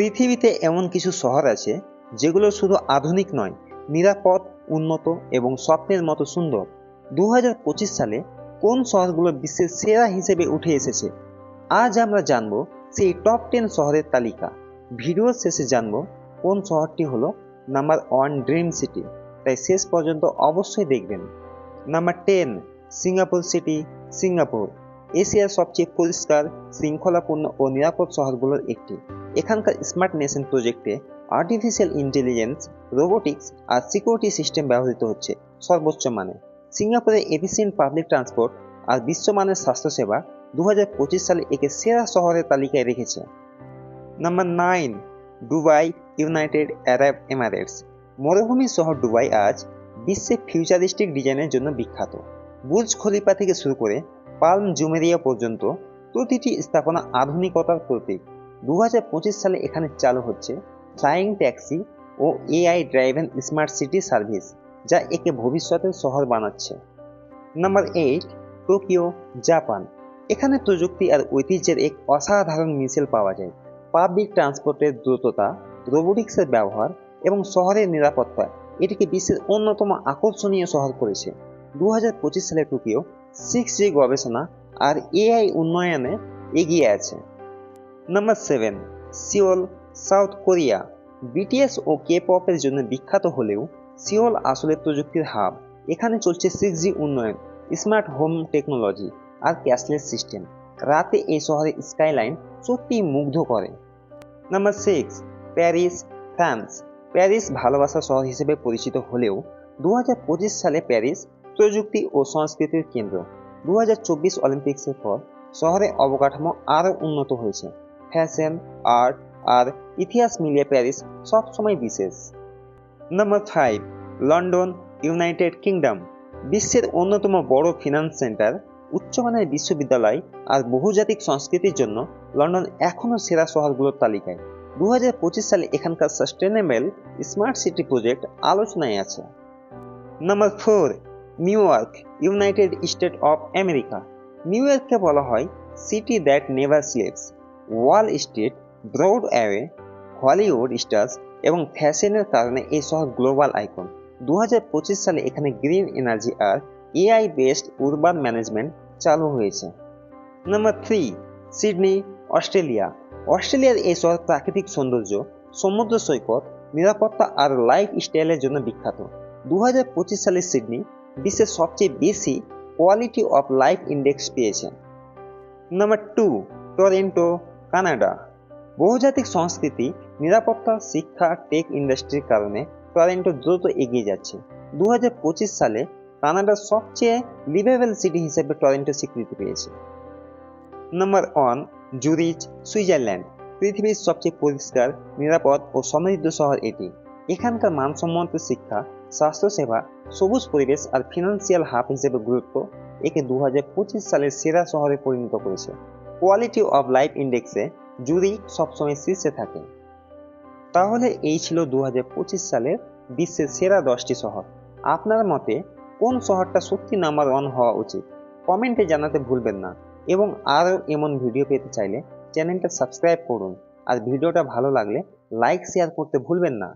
পৃথিবীতে এমন কিছু শহর আছে যেগুলো শুধু আধুনিক নয়, নিরাপদ, উন্নত এবং স্বপ্নের মতো সুন্দর। দু হাজার পঁচিশ সালে কোন শহরগুলো বিশ্বের সেরা হিসেবে উঠে এসেছে? আজ আমরা জানব সেই টপ টেন শহরের তালিকা। ভিডিওর শেষে জানব কোন শহরটি হলো নাম্বার ওয়ান ড্রিম সিটি তাই শেষ পর্যন্ত অবশ্যই দেখবেন। Number ten Singapore city Singapore এশিয়ার সবচেয়ে পরিষ্কার, শৃঙ্খলাপূর্ণ ও নিরাপদ শহরগুলোর একটি। এখানকার স্মার্ট নেশন প্রজেক্টে আর্টিফিশিয়াল ইন্টেলিজেন্স রোবোটিক্স আর সিকিউরিটি সিস্টেম ব্যবহৃত হচ্ছে সর্বোচ্চ মানে। সিঙ্গাপুরের এফিসিয়েন্ট পাবলিক ট্রান্সপোর্ট আর বিশ্বমানের স্বাস্থ্যসেবা দু হাজার পঁচিশ সালে একে সেরা শহরের তালিকায় রেখেছে। Number nine, Dubai United Arab Emirates. মরুভূমি শহর দুবাই আজ বিশ্বে ফিউচারিস্টিক ডিজাইনের জন্য বিখ্যাত। বুর্জ খলিফা থেকে শুরু করে পালম জুমেরিয়া পর্যন্ত প্রতিটি স্থাপনা আধুনিকতার প্রতীক। দু হাজার পঁচিশ সালে এখানে চালু হচ্ছে ফ্লাইং ট্যাক্সি ও AI driven smart city service, যা একে ভবিষ্যতের শহর বানাচ্ছে। Number eight, Tokyo, Japan. এখানে প্রযুক্তি আর ঐতিহ্যের এক অসাধারণ মিশেল পাওয়া যায়। পাবলিক ট্রান্সপোর্টের দ্রুততা, রোবোটিক্সের ব্যবহার এবং শহরের নিরাপত্তা, এটিকে বিশ্বের অন্যতম আকর্ষণীয় শহর করেছে। দু হাজার পঁচিশ সালে টোকিও সিক্স জি গবেষণা আর এআই উন্নয়নে এগিয়ে আছে। Number seven Seoul South Korea BTS ও কে পপের জন্য বিখ্যাত হলেও সিওল আসলে প্রযুক্তির হাব। এখানে চলছে সিক্স জি উন্নয়ন স্মার্ট হোম টেকনোলজি আর ক্যাশলেস সিস্টেম রাতে এই শহরের স্কাইলাইন সত্যিই মুগ্ধ করে। Number six Paris France Paris ভালোবাসা শহর হিসেবে পরিচিত হলেও দু হাজার পঁচিশ সালে প্যারিস প্রযুক্তি ও সংস্কৃতির কেন্দ্র। দুহাজার চব্বিশ অলিম্পিক্সের পর শহরে অবকাঠামো আরও উন্নত হয়েছে। ফ্যাশন, আর্ট আর ইতিহাস মিলিয়ে প্যারিস সবসময় বিশেষ। Number five, London, United Kingdom. বিশ্বের অন্যতম বড় ফিনান্স সেন্টার উচ্চমানের বিশ্ববিদ্যালয় আর বহুজাতিক সংস্কৃতির জন্য লন্ডন এখনও সেরা শহরগুলোর তালিকায়। দু হাজার পঁচিশ সালে এখানকার সাস্টেনেবল স্মার্ট সিটি প্রজেক্ট আলোচনায় আছে। Number four New York, United State of America. New ইয়র্ককে বলা হয় city that never sleeps. Wall Street, Broadway, Hollywood stars এবং ফ্যাশনের কারণে এই শহর গ্লোবাল আইকন। দু হাজার পঁচিশ সালে এখানে গ্রিন এনার্জি আর এআই বেসড উরবান ম্যানেজমেন্ট চালু হয়েছে। Number three, Sydney, Australia. অস্ট্রেলিয়ার এই শহর প্রাকৃতিক সৌন্দর্য, সমুদ্র সৈকত, নিরাপত্তা আর লাইফ স্টাইলের জন্য বিখ্যাত। দু হাজার পঁচিশ সালে সিডনি বিশ্বের সবচেয়ে বেশি কোয়ালিটি অফ লাইফ ইন্ডেক্স পেয়েছে। নাম্বার টু টরেন্টো কানাডা বহুজাতিক সংস্কৃতি, নিরাপত্তা, শিক্ষা টেক ইন্ডাস্ট্রির কারণে টরেন্টো দ্রুত এগিয়ে যাচ্ছে। দুহাজার পঁচিশ সালে কানাডার সবচেয়ে লিভেবল সিটি হিসেবে টরেন্টো স্বীকৃতি পেয়েছে। নাম্বার ওয়ান জুরিচ সুইজারল্যান্ড পৃথিবীর সবচেয়ে পরিষ্কার, নিরাপদ ও সমৃদ্ধ শহর এটি। এখানকার মানসম্মত শিক্ষা স্বাস্থ্যসেবা সবুজ পরিবেশ আর ফিনান্সিয়াল হাব হিসেবে গুরুত্ব একে দু হাজার পঁচিশ সালের সেরা শহরে পরিণত করেছে। কোয়ালিটি অব লাইফ ইন্ডেক্সে জুরি সবসময় শীর্ষে থাকে। তাহলে এই ছিল দু হাজার পঁচিশ সালের বিশ্বের সেরা দশটি শহর। আপনার মতে কোন শহরটা সত্যি নাম্বার ওয়ান হওয়া উচিত? কমেন্টে জানাতে ভুলবেন না। এবং আরও এমন ভিডিও পেতে চাইলে চ্যানেলটা সাবস্ক্রাইব করুন। আর ভিডিওটা ভালো লাগলে লাইক শেয়ার করতে ভুলবেন না।